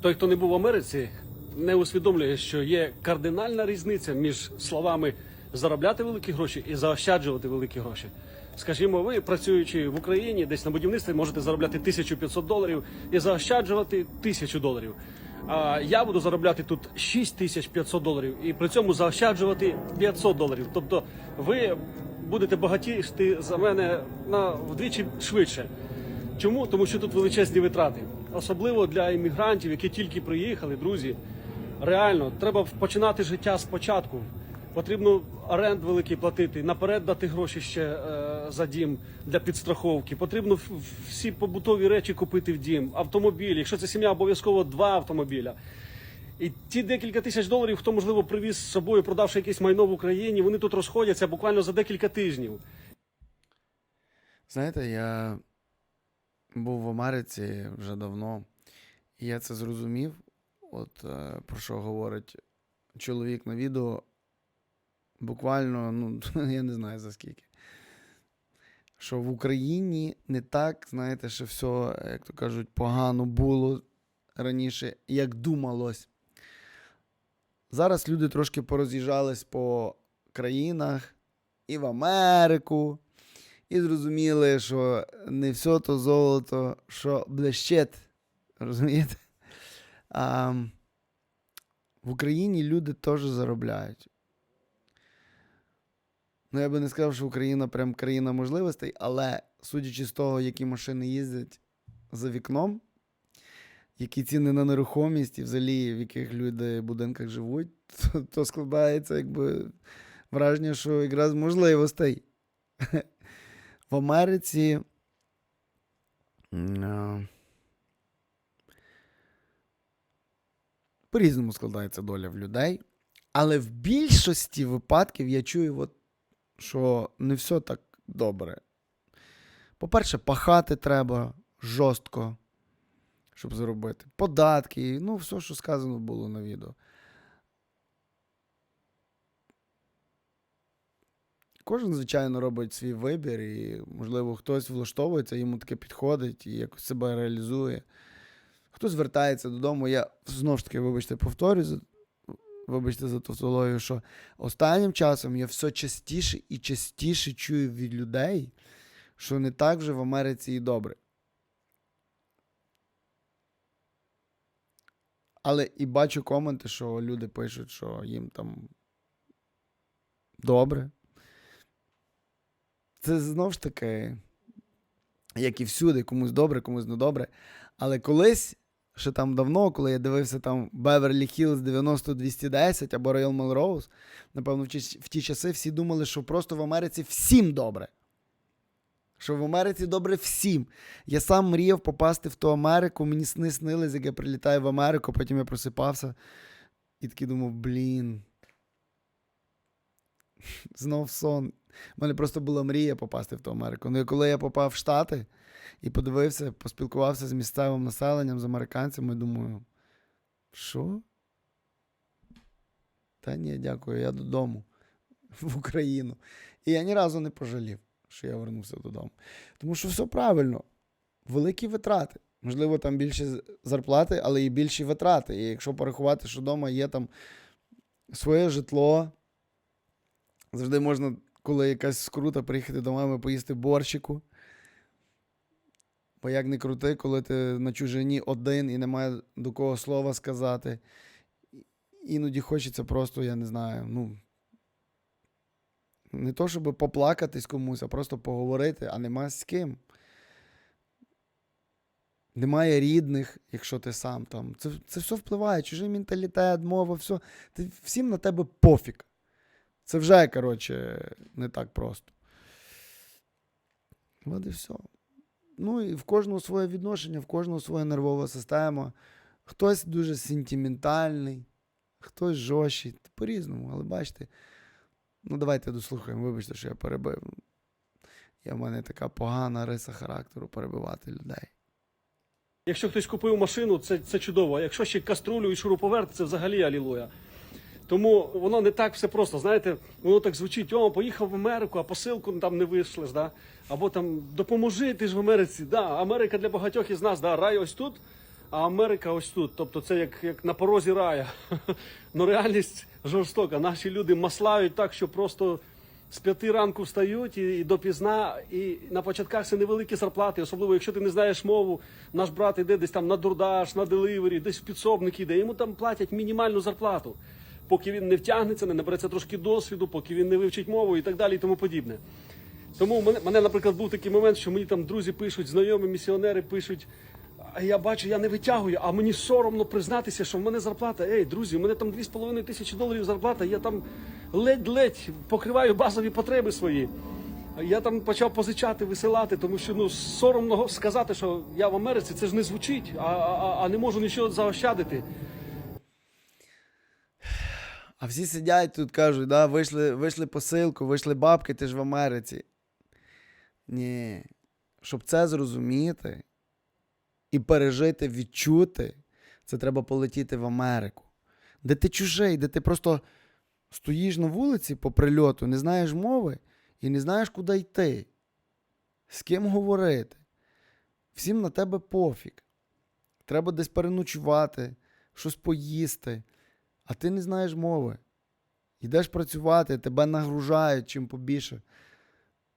той, хто не був в Америці, не усвідомлює, що є кардинальна різниця між словами заробляти великі гроші і заощаджувати великі гроші. Скажімо, ви працюючи в Україні, десь на будівництві, можете заробляти 1500 доларів і заощаджувати 1000 доларів. А я буду заробляти тут 6500 доларів і при цьому заощаджувати 500 доларів. Тобто ви будете багатішти за мене на вдвічі швидше. Чому? Тому що тут величезні витрати, особливо для іммігрантів, які тільки приїхали, друзі. Реально, треба починати життя спочатку. Потрібно оренд великий платити, наперед дати гроші ще е, за дім для підстраховки. Потрібно всі побутові речі купити в дім, автомобіль. Якщо це сім'я, обов'язково два автомобіля. І ті декілька тисяч доларів, хто можливо привіз з собою, продавши якесь майно в Україні, вони тут розходяться буквально за декілька тижнів. Знаєте, я був в Америці вже давно, і я це зрозумів. От е, про що говорить чоловік на відео. Буквально, ну, я не знаю за скільки. Що в Україні не так, знаєте, що все, як то кажуть, погано було раніше, як думалось. Зараз люди трошки пороз'їжджались по країнах і в Америку, і зрозуміли, що не все то золото, що блищить. Розумієте? А, в Україні люди теж заробляють. Ну, я би не сказав, що Україна прям країна можливостей, але судячи з того, які машини їздять за вікном, які ціни на нерухомість і взагалі в яких люди в будинках живуть, то, то складається якби враження, що якраз можливостей. В Америці. По-різному складається доля в людей. Але в більшості випадків я чую, от, що не все так добре. По-перше, пахати треба жорстко, щоб заробити. Податки, ну, все, що сказано було на відео. Кожен, звичайно, робить свій вибір, і, можливо, хтось влаштовується, йому таке підходить і якось себе реалізує. Хтось звертається додому. Я знову ж таки, вибачте, повторюю, вибачте за тавтологію, що останнім часом я все частіше і частіше чую від людей, що не так вже в Америці і добре. Але і бачу коменти, що люди пишуть, що їм там добре. Це знову ж таки, як і всюди, комусь добре, комусь не добре. Але колись, ще там давно, коли я дивився там Beverly Hills 90-210 або Royal Melrose, напевно, в ті часи всі думали, що просто в Америці всім добре. Що в Америці добре всім. Я сам мріяв попасти в ту Америку, мені сни снились, як я прилітаю в Америку, потім я просипався і такий думав, блін. Знов сон. У мене просто була мрія попасти в ту Америку. Ну і коли я попав в Штати і подивився, поспілкувався з місцевим населенням, з американцями, думаю, що? Та ні, дякую, я додому, в Україну. І я ні разу не пожалів, що я вернувся додому. Тому що все правильно, великі витрати. Можливо, там більше зарплати, але і більші витрати. І якщо порахувати, що вдома є там своє житло, завжди можна, коли якась скрута, приїхати до мами, поїсти борщику. Бо як не крути, коли ти на чужині один і немає до кого слова сказати. Іноді хочеться просто, я не знаю, ну. Не то, щоб поплакатись комусь, а просто поговорити, а нема з ким. Немає рідних, якщо ти сам там. Це, це все впливає, чужий менталітет, мова, все. Ти, всім на тебе пофіг. Це вже, коротше, не так просто. От і все. Ну і в кожного своє відношення, в кожного своя нервова система. Хтось дуже сентиментальний, хтось жорсткий. По-різному, але бачите. Ну, давайте дослухаємо, вибачте, що я перебив. Я в мене така погана риса характеру перебивати людей. Якщо хтось купив машину, це, це чудово. Якщо ще каструлю і шуруповерт, це взагалі алілуя. Тому воно не так все просто. Знаєте, воно так звучить: о, поїхав в Америку, а посилку там не вийшлеш, да? або там допоможи, ти ж в Америці. Да, Америка для багатьох із нас, да, рай ось тут. а Америка ось тут. Тобто це як, як на порозі рая. Ну реальність жорстока. Наші люди маслають так, що просто з п'яти ранку встають і, і допізна, і на початках це невеликі зарплати, особливо якщо ти не знаєш мову. Наш брат іде десь там на дурдаш, на деливері, десь в підсобник іде. Йому там платять мінімальну зарплату, поки він не втягнеться, не набереться трошки досвіду, поки він не вивчить мову і так далі, і тому подібне. Тому мене, мене, наприклад, був такий момент, що мені там друзі пишуть, знайомі місіонери пишуть. А я бачу, я не витягую, а мені соромно признатися, що в мене зарплата. Ей, друзі, у мене там 2,5 тисячі доларів зарплата, я там ледь-ледь покриваю базові потреби свої. Я там почав позичати, висилати, тому що ну соромно сказати, що я в Америці, це ж не звучить, а, а, а не можу нічого заощадити. А всі сидять тут кажуть, да, вийшли, вийшли посилку, вийшли бабки, ти ж в Америці. Ні. Щоб це зрозуміти і пережити, відчути, це треба полетіти в Америку. Де ти чужий, де ти просто стоїш на вулиці по прильоту, не знаєш мови і не знаєш, куди йти, з ким говорити. Всім на тебе пофіг. Треба десь переночувати, щось поїсти а ти не знаєш мови. Йдеш працювати, тебе нагружають чим побільше.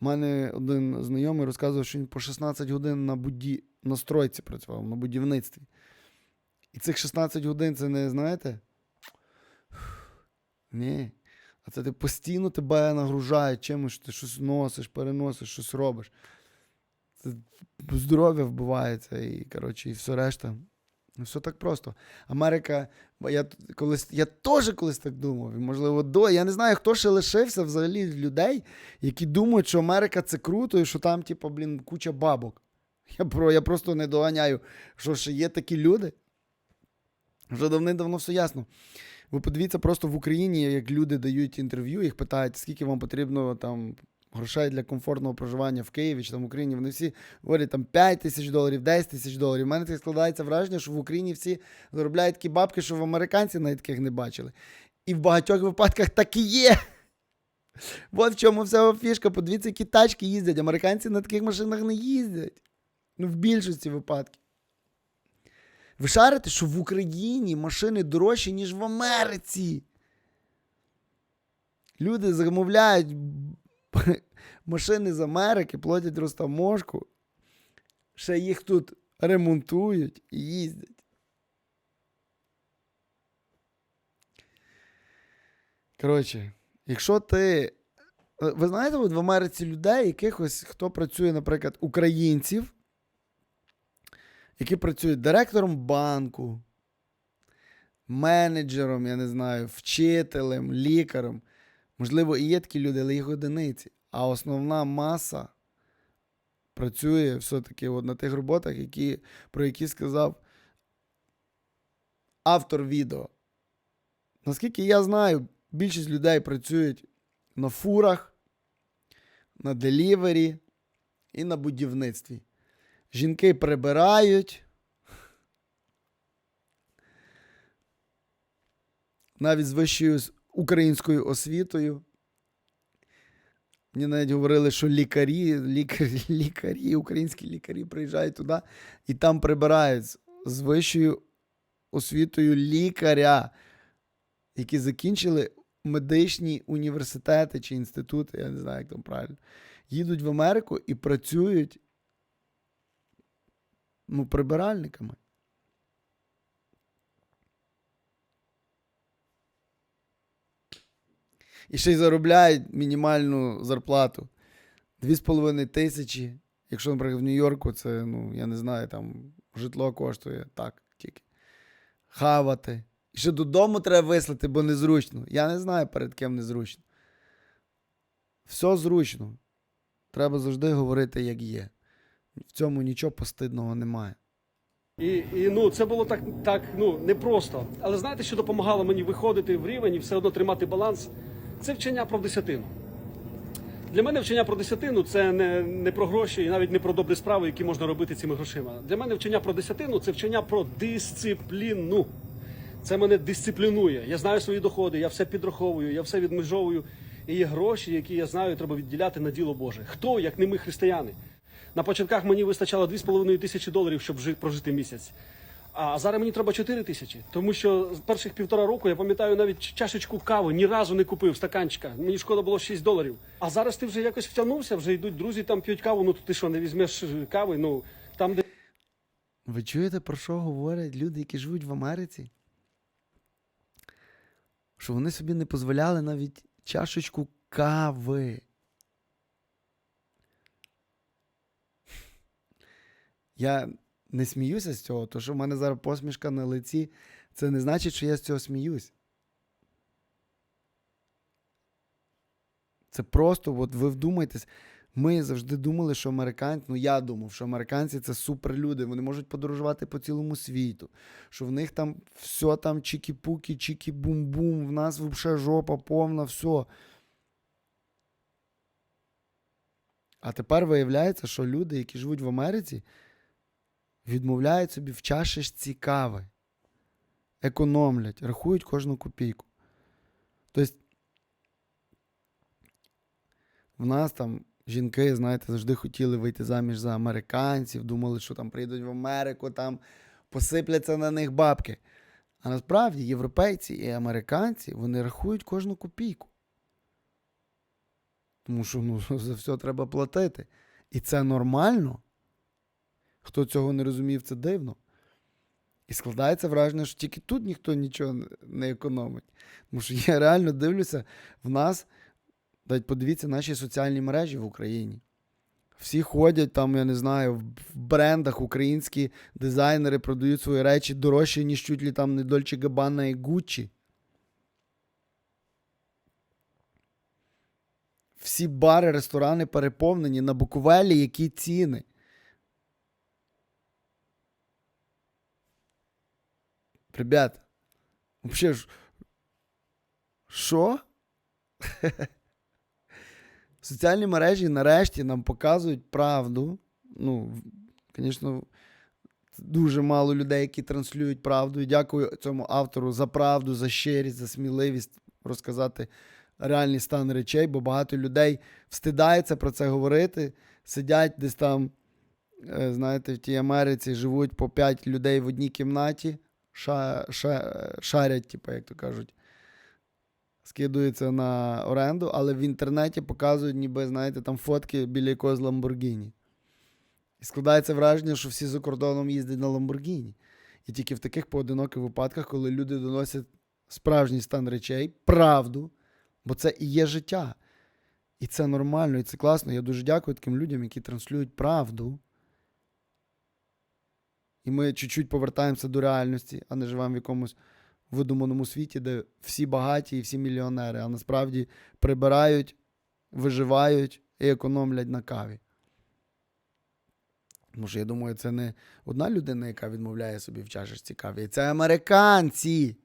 У мене один знайомий розказував, що він по 16 годин на, буді... на стройці працював, на будівництві. І цих 16 годин це не знаєте? Ні. А це ти постійно тебе нагружають чимось, ти щось носиш, переносиш, щось робиш. Це здоров'я вбивається і, коротше, і все решта. Ну, все так просто. Америка, я колись, я теж колись так думав. Можливо, до. Я не знаю, хто ще лишився взагалі людей, які думають, що Америка це круто, і що там, типу, блін, куча бабок. Я, про, я просто не доганяю, що ще є такі люди. Вже давним-давно все ясно. Ви подивіться просто в Україні, як люди дають інтерв'ю, їх питають, скільки вам потрібно там грошей для комфортного проживання в Києві чи там в Україні. Вони всі говорять там 5 тисяч доларів, 10 тисяч доларів. У мене так складається враження, що в Україні всі заробляють такі бабки, що в американці навіть таких не бачили. І в багатьох випадках так і є. От в чому вся фішка. Подивіться, які тачки їздять. Американці на таких машинах не їздять. Ну, в більшості випадків. Ви шарите, що в Україні машини дорожчі, ніж в Америці. Люди замовляють машини з Америки, платять розтаможку, ще їх тут ремонтують і їздять. Коротше, якщо ти. е, Ви знаєте, от в Америці людей, якихось, хто працює, наприклад, українців, які працюють директором банку, менеджером, я не знаю, вчителем, лікарем. Можливо, і є такі люди, але їх одиниці. А основна маса працює все-таки от на тих роботах, які, про які сказав автор відео. Наскільки я знаю, більшість людей працюють на фурах, на делівері і на будівництві. Жінки прибирають. Навіть з вищою українською освітою. Мені навіть говорили, що лікарі, лікарі, лікарі, українські лікарі приїжджають туди і там прибирають з- вищою освітою лікаря, які закінчили медичні університети чи інститути, я не знаю, як там правильно, їдуть в Америку і працюють ну, прибиральниками. І ще й заробляють мінімальну зарплату. 2,5 тисячі. Якщо, наприклад, в Нью-Йорку це, ну, я не знаю, там житло коштує так тільки. Хавати. І ще додому треба вислати, бо незручно. Я не знаю, перед ким незручно. Все зручно. Треба завжди говорити, як є. В цьому нічого постидного немає. І, і ну це було так, так ну непросто. Але знаєте, що допомагало мені виходити в рівень і все одно тримати баланс? Це вчення про десятину. Для мене вчення про десятину це не, не про гроші і навіть не про добрі справи, які можна робити цими грошима. Для мене вчення про десятину це вчення про дисципліну. Це мене дисциплінує. Я знаю свої доходи, я все підраховую, я все відмежовую. І є гроші, які я знаю, треба відділяти на діло Боже. Хто, як не ми, християни? На початках мені вистачало 2,5 тисячі доларів, щоб прожити місяць. А зараз мені треба 4 тисячі. Тому що з перших півтора року я пам'ятаю навіть чашечку кави ні разу не купив стаканчика. Мені шкода було 6 доларів. А зараз ти вже якось втягнувся, вже йдуть друзі, там п'ють каву. Ну ти що, не візьмеш е, кави? Ну там, де Ви чуєте, про що говорять люди, які живуть в Америці? Що вони собі не дозволяли навіть чашечку кави. Я не сміюся з цього, то що в мене зараз посмішка на лиці, це не значить, що я з цього сміюсь. Це просто, от ви вдумайтесь, ми завжди думали, що американці, ну я думав, що американці це суперлюди, вони можуть подорожувати по цілому світу, що в них там все там чікі-пукі, чікі-бум-бум, в нас взагалі жопа повна, все. А тепер виявляється, що люди, які живуть в Америці, відмовляють собі в чашечці кави, економлять, рахують кожну копійку. Тобто, в нас там жінки, знаєте, завжди хотіли вийти заміж за американців, думали, що там прийдуть в Америку, там посипляться на них бабки. А насправді європейці і американці вони рахують кожну копійку. Тому що ну, за все треба платити. І це нормально. Хто цього не розумів, це дивно. І складається враження, що тільки тут ніхто нічого не економить. Тому що я реально дивлюся, в нас, навіть подивіться наші соціальні мережі в Україні. Всі ходять там, я не знаю, в брендах українські дизайнери продають свої речі дорожче, ніж чуть ли там не Дольче Габана і Гуччі. Всі бари, ресторани переповнені на Буковелі, які ціни. Взагалі ж. Що? Соціальні мережі нарешті нам показують правду. Ну, звісно, дуже мало людей, які транслюють правду. І дякую цьому автору за правду, за щирість, за сміливість розказати реальний стан речей, бо багато людей встидається про це говорити, сидять десь там, е, знаєте, в тій Америці живуть по 5 людей в одній кімнаті, ша, ша, шарять, типу, як то кажуть, скидуються на оренду, але в інтернеті показують, ніби, знаєте, там фотки біля якогось Ламборгіні. І складається враження, що всі за кордоном їздять на Ламборгіні. І тільки в таких поодиноких випадках, коли люди доносять справжній стан речей, правду, бо це і є життя. І це нормально, і це класно. Я дуже дякую таким людям, які транслюють правду. І ми чуть-чуть повертаємося до реальності, а не живемо в якомусь видуманому світі, де всі багаті і всі мільйонери, а насправді прибирають, виживають і економлять на каві. Тому що я думаю, це не одна людина, яка відмовляє собі в чашечці каві. Це американці.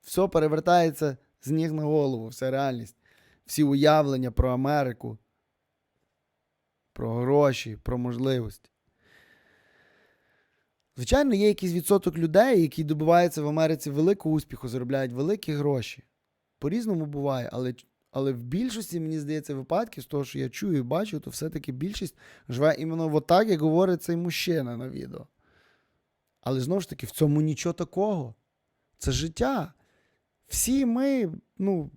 Все перевертається з ніг на голову, вся реальність. Всі уявлення про Америку, про гроші, про можливості. Звичайно, є якийсь відсоток людей, які добиваються в Америці великого успіху, заробляють великі гроші. По-різному буває, але, але в більшості, мені здається, випадків, з того, що я чую і бачу, то все-таки більшість живе іменно от так, як говорить цей мужчина на відео. Але знову ж таки, в цьому нічого такого. Це життя. Всі ми, ну.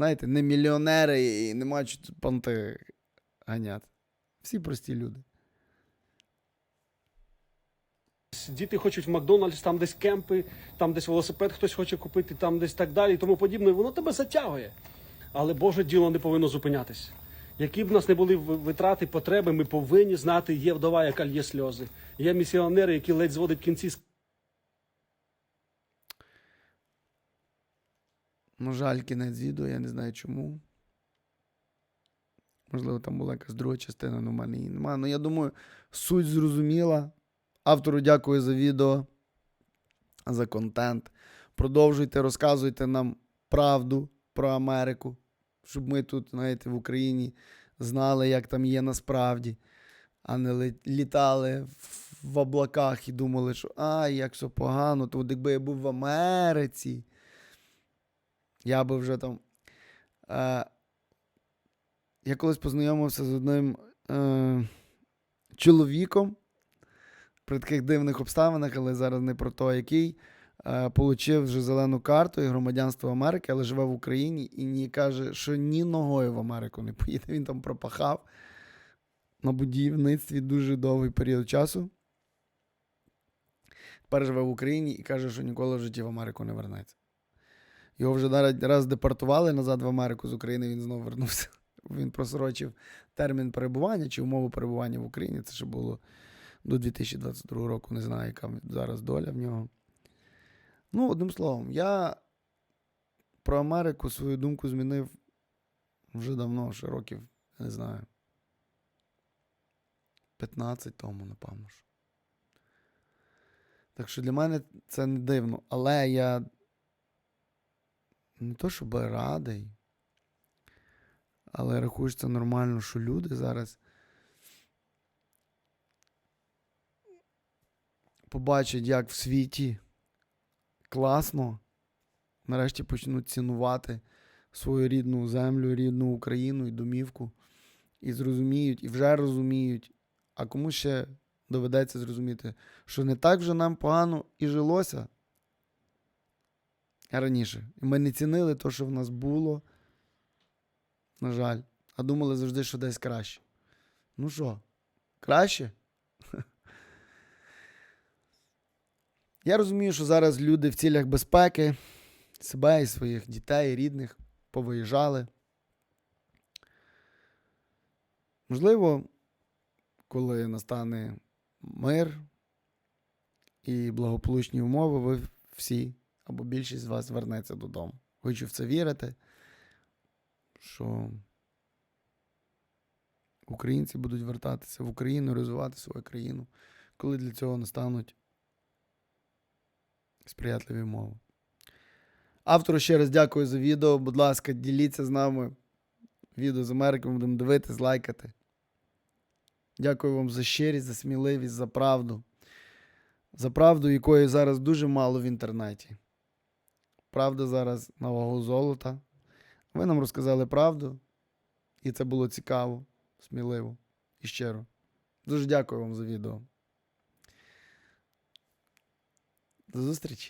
Знаєте, не мільйонери і нема чого тут понти ганяти. Всі прості люди. діти хочуть в Макдональдс, там десь кемпи, там десь велосипед хтось хоче купити, там десь так далі і тому подібне, воно тебе затягує. Але Боже діло не повинно зупинятись. Які б в нас не були витрати, потреби, ми повинні знати, є вдова, яка лє сльози. Є місіонери, які ледь зводять кінці Ну, жаль, кінець відео, я не знаю чому. Можливо, там була якась друга частина, але в мене її немає. Ну, я думаю, суть зрозуміла. Автору дякую за відео, за контент. Продовжуйте, розказуйте нам правду про Америку, щоб ми тут, знаєте, в Україні знали, як там є насправді, а не літали в- облаках і думали, що ай, як все погано, то якби я був в Америці. Я би вже там. Е, я колись познайомився з одним е, чоловіком при таких дивних обставинах, але зараз не про то, який. Е, получив вже зелену карту і громадянство Америки, але живе в Україні і ні каже, що ні ногою в Америку не поїде. Він там пропахав на будівництві дуже довгий період часу. Тепер живе в Україні і каже, що ніколи в житті в Америку не вернеться. Його вже раз депортували назад в Америку з України, він знову вернувся. Він просрочив термін перебування чи умови перебування в Україні. Це ще було до 2022 року. Не знаю, яка зараз доля в нього. Ну, одним словом, я про Америку свою думку змінив вже давно, ще років, не знаю. 15 тому, напевно. ж. Так що для мене це не дивно. Але я не то, щоб радий, але це нормально, що люди зараз побачать, як в світі класно, нарешті почнуть цінувати свою рідну землю, рідну Україну і домівку. І зрозуміють, і вже розуміють, а кому ще доведеться зрозуміти, що не так вже нам погано і жилося раніше. І ми не цінили те, що в нас було, на жаль, а думали завжди, що десь краще. Ну що, краще? Я розумію, що зараз люди в цілях безпеки себе і своїх дітей, рідних повиїжджали. Можливо, коли настане мир і благополучні умови, ви всі або більшість з вас вернеться додому. Хочу в це вірити, що українці будуть вертатися в Україну, розвивати свою країну, коли для цього настануть сприятливі умови. Автору ще раз дякую за відео. Будь ласка, діліться з нами відео з Америки, будемо дивитись, лайкати. Дякую вам за щирість, за сміливість, за правду. За правду, якої зараз дуже мало в інтернеті. Правда зараз на вагу золота. Ви нам розказали правду, і це було цікаво, сміливо і щиро. Дуже дякую вам за відео. До зустрічі!